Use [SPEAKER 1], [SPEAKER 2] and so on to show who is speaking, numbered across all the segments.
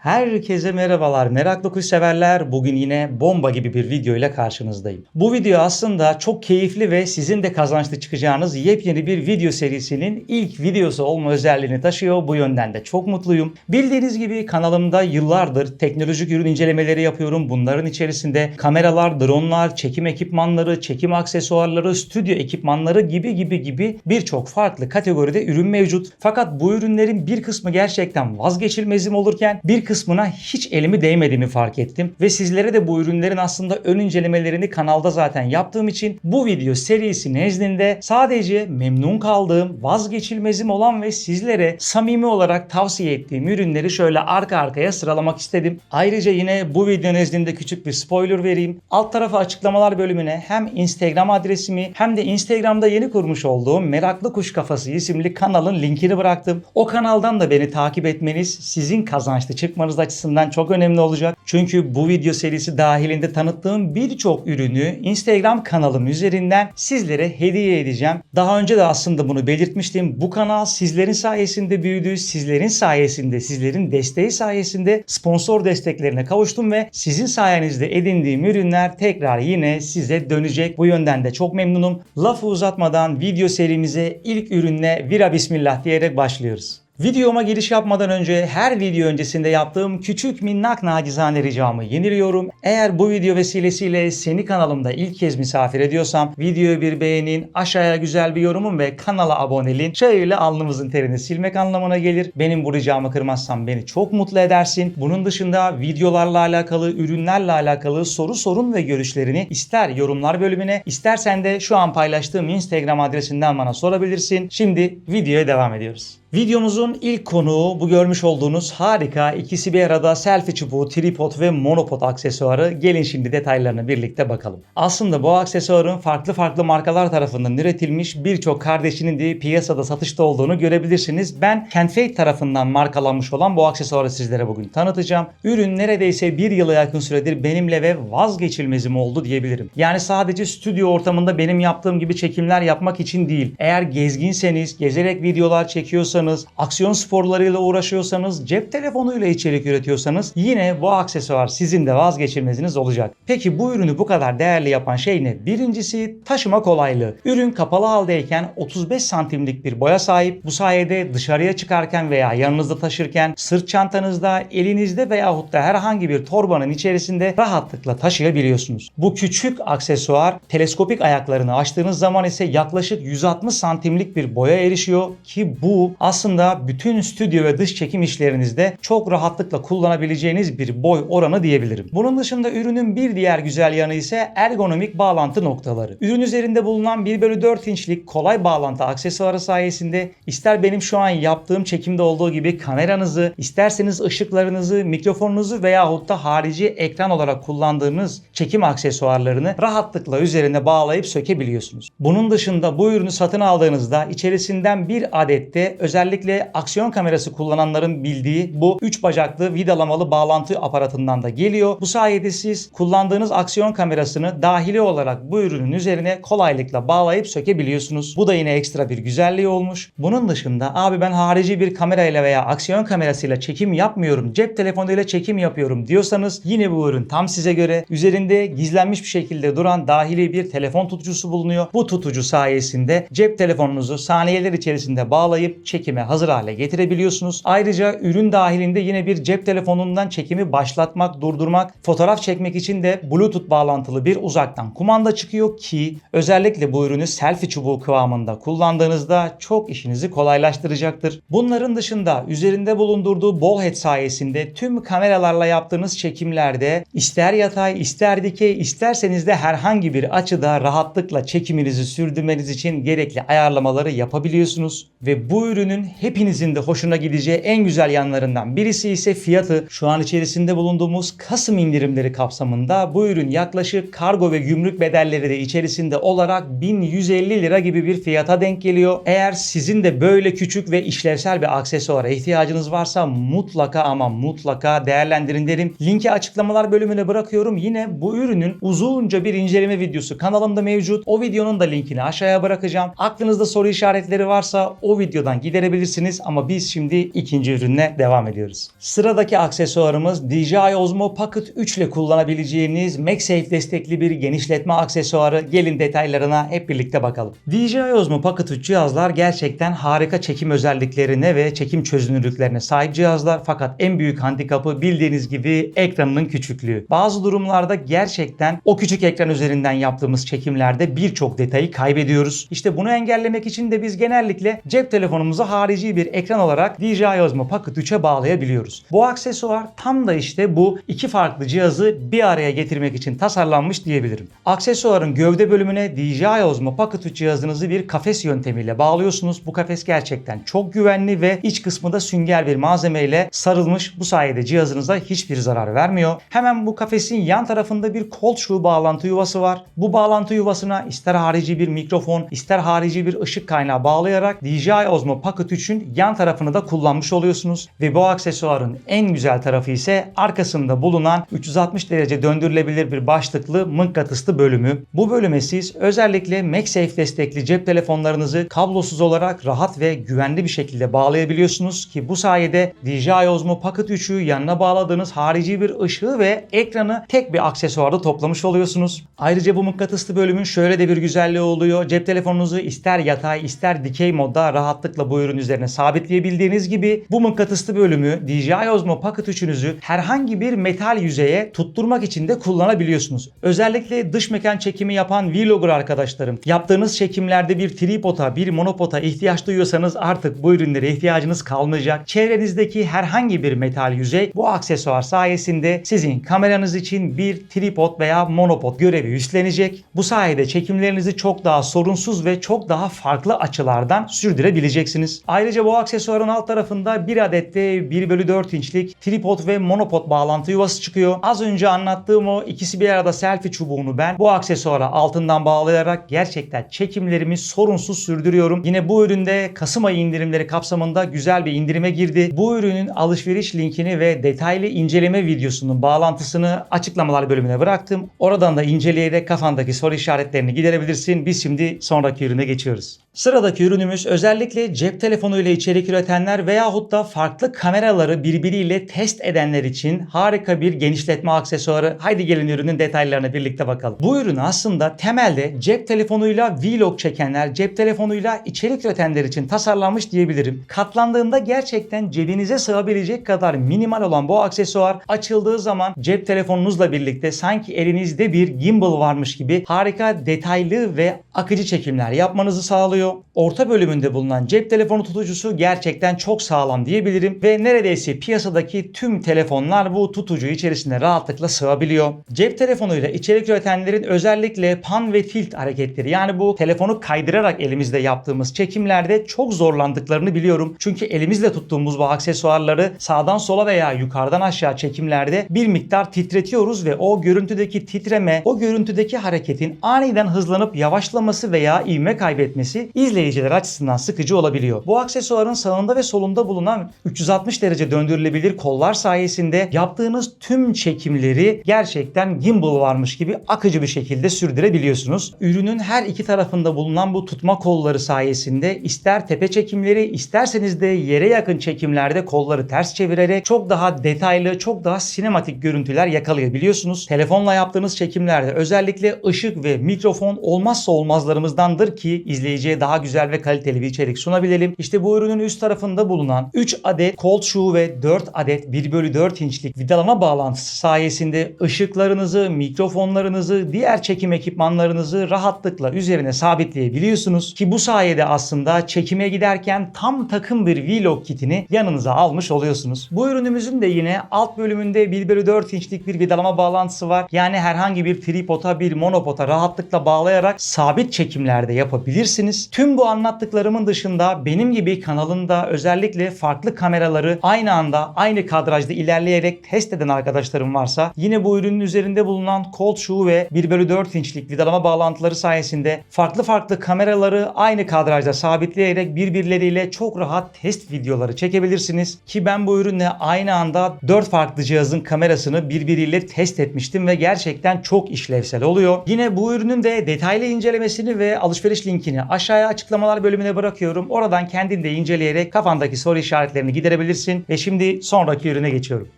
[SPEAKER 1] Herkese merhabalar meraklı kuş severler. Bugün yine bomba gibi bir video ile karşınızdayım. Bu video aslında çok keyifli ve sizin de kazançlı çıkacağınız yepyeni bir video serisinin ilk videosu olma özelliğini taşıyor. Bu yönden de çok mutluyum. Bildiğiniz gibi kanalımda yıllardır teknolojik ürün incelemeleri yapıyorum. Bunların içerisinde kameralar, dronlar, çekim ekipmanları, çekim aksesuarları, stüdyo ekipmanları gibi gibi gibi birçok farklı kategoride ürün mevcut. Fakat bu ürünlerin bir kısmı gerçekten vazgeçilmezim olurken bir kısmına hiç elimi değmediğimi fark ettim. Ve sizlere de bu ürünlerin aslında ön incelemelerini kanalda zaten yaptığım için bu video serisi nezdinde sadece memnun kaldığım, vazgeçilmezim olan ve sizlere samimi olarak tavsiye ettiğim ürünleri şöyle arka arkaya sıralamak istedim. Ayrıca yine bu video nezdinde küçük bir spoiler vereyim. Alt tarafa açıklamalar bölümüne hem Instagram adresimi hem de Instagram'da yeni kurmuş olduğum Meraklı Kuş Kafası isimli kanalın linkini bıraktım. O kanaldan da beni takip etmeniz sizin kazançlı çıkmanız açısından çok önemli olacak. Çünkü bu video serisi dahilinde tanıttığım birçok ürünü Instagram kanalım üzerinden sizlere hediye edeceğim. Daha önce de aslında bunu belirtmiştim. Bu kanal sizlerin sayesinde büyüdü. Sizlerin sayesinde, sizlerin desteği sayesinde sponsor desteklerine kavuştum ve sizin sayenizde edindiğim ürünler tekrar yine size dönecek. Bu yönden de çok memnunum. Lafı uzatmadan video serimize ilk ürünle vira bismillah diyerek başlıyoruz. Videoma giriş yapmadan önce her video öncesinde yaptığım küçük minnak nacizane ricamı yeniliyorum. Eğer bu video vesilesiyle seni kanalımda ilk kez misafir ediyorsam videoyu bir beğenin, aşağıya güzel bir yorumun ve kanala aboneliğin şöyle alnımızın terini silmek anlamına gelir. Benim bu ricamı kırmazsan beni çok mutlu edersin. Bunun dışında videolarla alakalı, ürünlerle alakalı soru sorun ve görüşlerini ister yorumlar bölümüne istersen de şu an paylaştığım Instagram adresinden bana sorabilirsin. Şimdi videoya devam ediyoruz. Videomuzun ilk konuğu bu görmüş olduğunuz harika ikisi bir arada selfie çubuğu, tripod ve monopod aksesuarı. Gelin şimdi detaylarına birlikte bakalım. Aslında bu aksesuarın farklı farklı markalar tarafından üretilmiş birçok kardeşinin de piyasada satışta olduğunu görebilirsiniz. Ben Kenfate tarafından markalanmış olan bu aksesuarı sizlere bugün tanıtacağım. Ürün neredeyse bir yıla yakın süredir benimle ve vazgeçilmezim oldu diyebilirim. Yani sadece stüdyo ortamında benim yaptığım gibi çekimler yapmak için değil. Eğer gezginseniz, gezerek videolar çekiyorsanız, aksiyon sporlarıyla uğraşıyorsanız, cep telefonuyla içerik üretiyorsanız yine bu aksesuar sizin de vazgeçilmeziniz olacak. Peki bu ürünü bu kadar değerli yapan şey ne? Birincisi taşıma kolaylığı. Ürün kapalı haldeyken 35 santimlik bir boya sahip. Bu sayede dışarıya çıkarken veya yanınızda taşırken sırt çantanızda, elinizde veyahut da herhangi bir torbanın içerisinde rahatlıkla taşıyabiliyorsunuz. Bu küçük aksesuar teleskopik ayaklarını açtığınız zaman ise yaklaşık 160 santimlik bir boya erişiyor ki bu aslında bütün stüdyo ve dış çekim işlerinizde çok rahatlıkla kullanabileceğiniz bir boy oranı diyebilirim. Bunun dışında ürünün bir diğer güzel yanı ise ergonomik bağlantı noktaları. Ürün üzerinde bulunan 1 bölü 4 inçlik kolay bağlantı aksesuarı sayesinde ister benim şu an yaptığım çekimde olduğu gibi kameranızı, isterseniz ışıklarınızı, mikrofonunuzu veyahut da harici ekran olarak kullandığınız çekim aksesuarlarını rahatlıkla üzerine bağlayıp sökebiliyorsunuz. Bunun dışında bu ürünü satın aldığınızda içerisinden bir adette özellikle aksiyon kamerası kullananların bildiği bu 3 bacaklı vidalamalı bağlantı aparatından da geliyor. Bu sayede siz kullandığınız aksiyon kamerasını dahili olarak bu ürünün üzerine kolaylıkla bağlayıp sökebiliyorsunuz. Bu da yine ekstra bir güzelliği olmuş. Bunun dışında abi ben harici bir kamerayla veya aksiyon kamerasıyla çekim yapmıyorum, cep telefonuyla çekim yapıyorum diyorsanız yine bu ürün tam size göre. Üzerinde gizlenmiş bir şekilde duran dahili bir telefon tutucusu bulunuyor. Bu tutucu sayesinde cep telefonunuzu saniyeler içerisinde bağlayıp çekime hazır hale getirebiliyorsunuz. Ayrıca ürün dahilinde yine bir cep telefonundan çekimi başlatmak, durdurmak, fotoğraf çekmek için de Bluetooth bağlantılı bir uzaktan kumanda çıkıyor ki özellikle bu ürünü selfie çubuğu kıvamında kullandığınızda çok işinizi kolaylaştıracaktır. Bunların dışında üzerinde bulundurduğu ball head sayesinde tüm kameralarla yaptığınız çekimlerde ister yatay, ister dikey, isterseniz de herhangi bir açıda rahatlıkla çekiminizi sürdürmeniz için gerekli ayarlamaları yapabiliyorsunuz. Ve bu ürünün hepinizin de hoşuna gideceği en güzel yanlarından birisi ise fiyatı. Şu an içerisinde bulunduğumuz Kasım indirimleri kapsamında bu ürün yaklaşık kargo ve gümrük bedelleri de içerisinde olarak 1150 lira gibi bir fiyata denk geliyor. Eğer sizin de böyle küçük ve işlevsel bir aksesuara ihtiyacınız varsa mutlaka ama mutlaka değerlendirin derim. Linki açıklamalar bölümüne bırakıyorum. Yine bu ürünün uzunca bir inceleme videosu kanalımda mevcut. O videonun da linkini aşağıya bırakacağım. Aklınızda soru işaretleri varsa o videodan giderebilirsiniz görebilirsiniz ama biz şimdi ikinci ürünle devam ediyoruz. Sıradaki aksesuarımız DJI Osmo Pocket 3 ile kullanabileceğiniz MagSafe destekli bir genişletme aksesuarı. Gelin detaylarına hep birlikte bakalım. DJI Osmo Pocket 3 cihazlar gerçekten harika çekim özelliklerine ve çekim çözünürlüklerine sahip cihazlar fakat en büyük handikapı bildiğiniz gibi ekranının küçüklüğü. Bazı durumlarda gerçekten o küçük ekran üzerinden yaptığımız çekimlerde birçok detayı kaybediyoruz. İşte bunu engellemek için de biz genellikle cep telefonumuzu harici bir ekran olarak DJI Osmo Pocket 3'e bağlayabiliyoruz. Bu aksesuar tam da işte bu iki farklı cihazı bir araya getirmek için tasarlanmış diyebilirim. Aksesuarın gövde bölümüne DJI Osmo Pocket 3 cihazınızı bir kafes yöntemiyle bağlıyorsunuz. Bu kafes gerçekten çok güvenli ve iç kısmı da sünger bir malzemeyle sarılmış. Bu sayede cihazınıza hiçbir zarar vermiyor. Hemen bu kafesin yan tarafında bir cold shoe bağlantı yuvası var. Bu bağlantı yuvasına ister harici bir mikrofon, ister harici bir ışık kaynağı bağlayarak DJI Osmo Pocket 3'ün yan tarafını da kullanmış oluyorsunuz. Ve bu aksesuarın en güzel tarafı ise arkasında bulunan 360 derece döndürülebilir bir başlıklı mıknatıslı bölümü. Bu bölüme siz özellikle MagSafe destekli cep telefonlarınızı kablosuz olarak rahat ve güvenli bir şekilde bağlayabiliyorsunuz ki bu sayede DJI Osmo Pocket 3'ü yanına bağladığınız harici bir ışığı ve ekranı tek bir aksesuarda toplamış oluyorsunuz. Ayrıca bu mıknatıslı bölümün şöyle de bir güzelliği oluyor. Cep telefonunuzu ister yatay ister dikey modda rahatlıkla bu ürün üzerine sabitleyebildiğiniz gibi bu mıknatıslı bölümü DJI Osmo Pocket 3'ünüzü herhangi bir metal yüzeye tutturmak için de kullanabiliyorsunuz. Özellikle dış mekan çekimi yapan vlogger arkadaşlarım yaptığınız çekimlerde bir tripoda bir monopoda ihtiyaç duyuyorsanız artık bu ürünlere ihtiyacınız kalmayacak. Çevrenizdeki herhangi bir metal yüzey bu aksesuar sayesinde sizin kameranız için bir tripod veya monopod görevi üstlenecek. Bu sayede çekimlerinizi çok daha sorunsuz ve çok daha farklı açılardan sürdürebileceksiniz. Ayrıca bu aksesuarın alt tarafında bir adet de 1 bölü 4 inçlik tripod ve monopod bağlantı yuvası çıkıyor. Az önce anlattığım o ikisi bir arada selfie çubuğunu ben bu aksesuara altından bağlayarak gerçekten çekimlerimi sorunsuz sürdürüyorum. Yine bu üründe Kasım ayı indirimleri kapsamında güzel bir indirime girdi. Bu ürünün alışveriş linkini ve detaylı inceleme videosunun bağlantısını açıklamalar bölümüne bıraktım. Oradan da inceleyerek kafandaki soru işaretlerini giderebilirsin. Biz şimdi sonraki ürüne geçiyoruz. Sıradaki ürünümüz özellikle cep telefonu ile içerik üretenler veyahut da farklı kameraları birbiriyle test edenler için harika bir genişletme aksesuarı. Haydi gelin ürünün detaylarına birlikte bakalım. Bu ürün aslında temelde cep telefonuyla vlog çekenler, cep telefonuyla içerik üretenler için tasarlanmış diyebilirim. Katlandığında gerçekten cebinize sığabilecek kadar minimal olan bu aksesuar açıldığı zaman cep telefonunuzla birlikte sanki elinizde bir gimbal varmış gibi harika detaylı ve akıcı çekimler yapmanızı sağlıyor. Orta bölümünde bulunan cep telefonu tutucusu gerçekten çok sağlam diyebilirim ve neredeyse piyasadaki tüm telefonlar bu tutucu içerisine rahatlıkla sığabiliyor. Cep telefonuyla içerik üretenlerin özellikle pan ve tilt hareketleri yani bu telefonu kaydırarak elimizde yaptığımız çekimlerde çok zorlandıklarını biliyorum. Çünkü elimizle tuttuğumuz bu aksesuarları sağdan sola veya yukarıdan aşağı çekimlerde bir miktar titretiyoruz ve o görüntüdeki titreme, o görüntüdeki hareketin aniden hızlanıp yavaşlaması veya ivme kaybetmesi izleyiciler açısından sıkıcı olabiliyor. Bu aksesuarın sağında ve solunda bulunan 360 derece döndürülebilir kollar sayesinde yaptığınız tüm çekimleri gerçekten gimbal varmış gibi akıcı bir şekilde sürdürebiliyorsunuz. Ürünün her iki tarafında bulunan bu tutma kolları sayesinde ister tepe çekimleri isterseniz de yere yakın çekimlerde kolları ters çevirerek çok daha detaylı, çok daha sinematik görüntüler yakalayabiliyorsunuz. Telefonla yaptığınız çekimlerde özellikle ışık ve mikrofon olmazsa olmazlarımızdandır ki izleyiciye daha güzel ve kaliteli bir içerik sunabilelim. İşte bu ürünün üst tarafında bulunan 3 adet cold shoe ve 4 adet 1 bölü 4 inçlik vidalama bağlantısı sayesinde ışıklarınızı, mikrofonlarınızı, diğer çekim ekipmanlarınızı rahatlıkla üzerine sabitleyebiliyorsunuz. Ki bu sayede aslında çekime giderken tam takım bir vlog kitini yanınıza almış oluyorsunuz. Bu ürünümüzün de yine alt bölümünde 1 bölü 4 inçlik bir vidalama bağlantısı var. Yani herhangi bir tripoda bir monopoda rahatlıkla bağlayarak sabit çekimlerde yapabilirsiniz. Tüm bu anlattıklarımın dışında benim gibi kanalında özellikle farklı kameraları aynı anda aynı kadrajda ilerleyerek test eden arkadaşlarım varsa yine bu ürünün üzerinde bulunan Cold Shoe ve 1 bölü 4 inçlik vidalama bağlantıları sayesinde farklı farklı kameraları aynı kadrajda sabitleyerek birbirleriyle çok rahat test videoları çekebilirsiniz. Ki ben bu ürünle aynı anda 4 farklı cihazın kamerasını birbiriyle test etmiştim ve gerçekten çok işlevsel oluyor. Yine bu ürünün de detaylı incelemesini ve alışveriş linkini aşağıya açıklamalar bölümüne bırakıyorum. Oradan kendin de inceleyerek kafandaki soru işaretlerini giderebilirsin. Ve şimdi sonraki ürüne geçiyorum.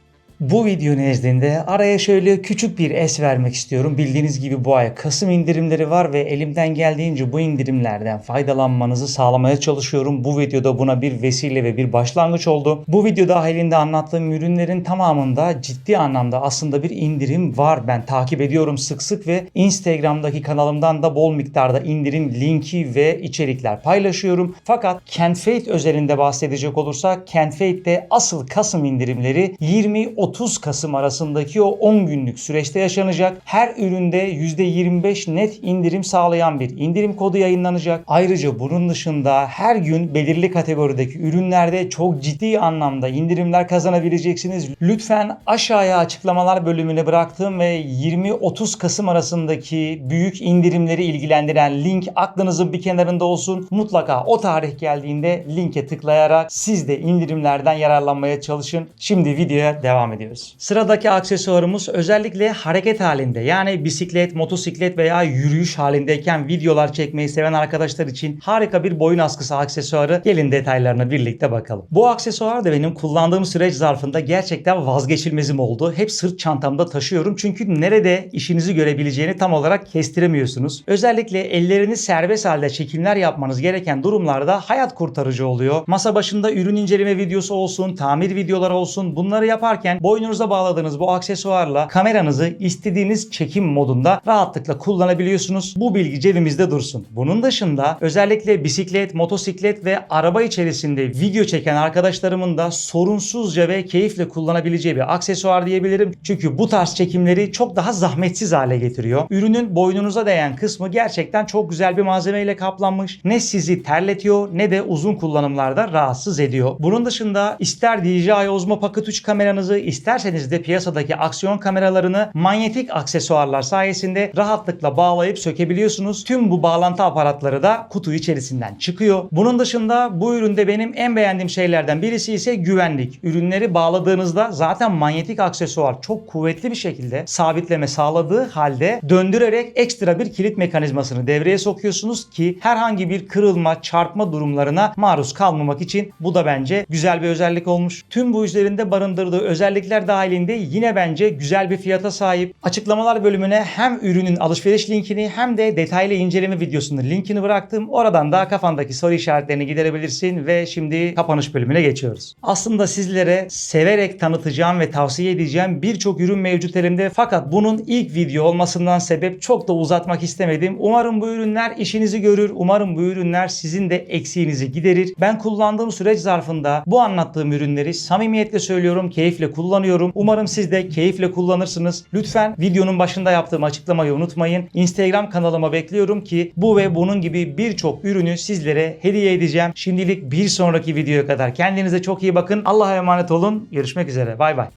[SPEAKER 1] Bu video nezdinde araya şöyle küçük bir es vermek istiyorum. Bildiğiniz gibi bu ay Kasım indirimleri var ve elimden geldiğince bu indirimlerden faydalanmanızı sağlamaya çalışıyorum. Bu videoda buna bir vesile ve bir başlangıç oldu. Bu video dahilinde anlattığım ürünlerin tamamında ciddi anlamda aslında bir indirim var. Ben takip ediyorum sık sık ve Instagram'daki kanalımdan da bol miktarda indirim linki ve içerikler paylaşıyorum. Fakat Kentfate özelinde bahsedecek olursak Kentfate'de asıl Kasım indirimleri 20-30 Kasım arasındaki o 10 günlük süreçte yaşanacak. Her üründe %25 net indirim sağlayan bir indirim kodu yayınlanacak. Ayrıca bunun dışında her gün belirli kategorideki ürünlerde çok ciddi anlamda indirimler kazanabileceksiniz. Lütfen aşağıya açıklamalar bölümüne bıraktığım ve 20-30 Kasım arasındaki büyük indirimleri ilgilendiren link aklınızın bir kenarında olsun. Mutlaka o tarih geldiğinde linke tıklayarak siz de indirimlerden yararlanmaya çalışın. Şimdi videoya devam ediyoruz. Sıradaki aksesuarımız özellikle hareket halinde yani bisiklet, motosiklet veya yürüyüş halindeyken videolar çekmeyi seven arkadaşlar için harika bir boyun askısı aksesuarı. Gelin detaylarına birlikte bakalım. Bu aksesuar da benim kullandığım süreç zarfında gerçekten vazgeçilmezim oldu. Hep sırt çantamda taşıyorum çünkü nerede işinizi görebileceğini tam olarak kestiremiyorsunuz. Özellikle elleriniz serbest halde çekimler yapmanız gereken durumlarda hayat kurtarıcı oluyor. Masa başında ürün inceleme videosu olsun, tamir videoları olsun bunları yaparken boynunuza bağladığınız bu aksesuarla kameranızı istediğiniz çekim modunda rahatlıkla kullanabiliyorsunuz. Bu bilgi cebimizde dursun. Bunun dışında özellikle bisiklet, motosiklet ve araba içerisinde video çeken arkadaşlarımın da sorunsuzca ve keyifle kullanabileceği bir aksesuar diyebilirim. Çünkü bu tarz çekimleri çok daha zahmetsiz hale getiriyor. Ürünün boynunuza değen kısmı gerçekten çok güzel bir malzemeyle kaplanmış. Ne sizi terletiyor ne de uzun kullanımlarda rahatsız ediyor. Bunun dışında ister DJI Osmo Pocket 3 kameranızı isterseniz de piyasadaki aksiyon kameralarını manyetik aksesuarlar sayesinde rahatlıkla bağlayıp sökebiliyorsunuz. Tüm bu bağlantı aparatları da kutu içerisinden çıkıyor. Bunun dışında bu üründe benim en beğendiğim şeylerden birisi ise güvenlik. Ürünleri bağladığınızda zaten manyetik aksesuar çok kuvvetli bir şekilde sabitleme sağladığı halde döndürerek ekstra bir kilit mekanizmasını devreye sokuyorsunuz ki herhangi bir kırılma, çarpma durumlarına maruz kalmamak için bu da bence güzel bir özellik olmuş. Tüm bu üzerinde barındırdığı özellikler dahilinde yine bence güzel bir fiyata sahip. Açıklamalar bölümüne hem ürünün alışveriş linkini hem de detaylı inceleme videosunun linkini bıraktım. Oradan da kafandaki soru işaretlerini giderebilirsin ve şimdi kapanış bölümüne geçiyoruz. Aslında sizlere severek tanıtacağım ve tavsiye edeceğim birçok ürün mevcut elimde fakat bunun ilk video olmasından sebep çok da uzatmak istemedim. Umarım bu ürünler işinizi görür. Umarım bu ürünler sizin de eksiğinizi giderir. Ben kullandığım süreç zarfında bu anlattığım ürünleri samimiyetle söylüyorum, keyifle kullanıyorum. Umarım siz de keyifle kullanırsınız. Lütfen videonun başında yaptığım açıklamayı unutmayın. Instagram kanalıma bekliyorum ki bu ve bunun gibi birçok ürünü sizlere hediye edeceğim. Şimdilik bir sonraki videoya kadar kendinize çok iyi bakın. Allah'a emanet olun. Görüşmek üzere. Bay bay.